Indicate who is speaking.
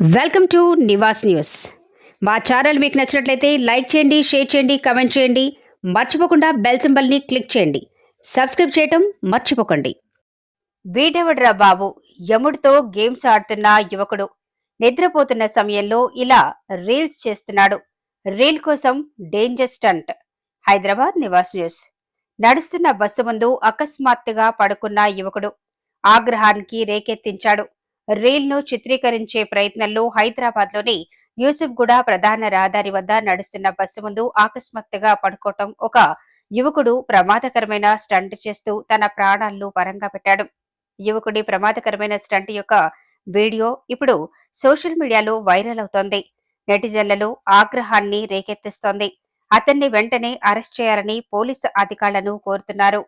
Speaker 1: Welcome to Nivas news. మా channel మీకు నచ్చినట్లయితే లైక్ చేయండి షేర్ చేయండి కమెంట్ చేయండి. మర్చిపోకుండా బెల్ సింబల్ని క్లిక్ చేయండి. సబ్స్క్రైబ్ చేయటం మర్చిపోకండి. వీడెవడ్రా బాబు? యముడితో గేమ్స్ ఆడుతున్న యువకుడు. నిద్రపోతున్న సమయంలో ఇలా రీల్స్ చేస్తున్నాడు. రీల్ కోసం danger stunt. Hyderabad Nivas news. నడుస్తున్న బస్సు ముందు అకస్మాత్తుగా పడుకున్న యువకుడు. ఆగ్రహానికి రేకెత్తించాడు. రేల్ను చిత్రీకరించే ప్రయత్నంలో హైదరాబాద్లోని యూసుఫ్గూడ ప్రధాన రహదారి వద్ద నడుస్తున్న బస్సు ముందు ఆకస్మాత్తుగా పడుకోవటం ఒక యువకుడు ప్రమాదకరమైన స్టంట్ చేస్తూ తన ప్రాణాలను పరంగా పెట్టాడు. యువకుడి ప్రమాదకరమైన స్టంట్ యొక్క వీడియో ఇప్పుడు సోషల్ మీడియాలో వైరల్ అవుతోంది. నెటిజన్లలో ఆగ్రహాన్ని రేకెత్తిస్తోంది. అతన్ని వెంటనే అరెస్ట్ చేయాలని పోలీసు అధికారులను కోరుతున్నారు.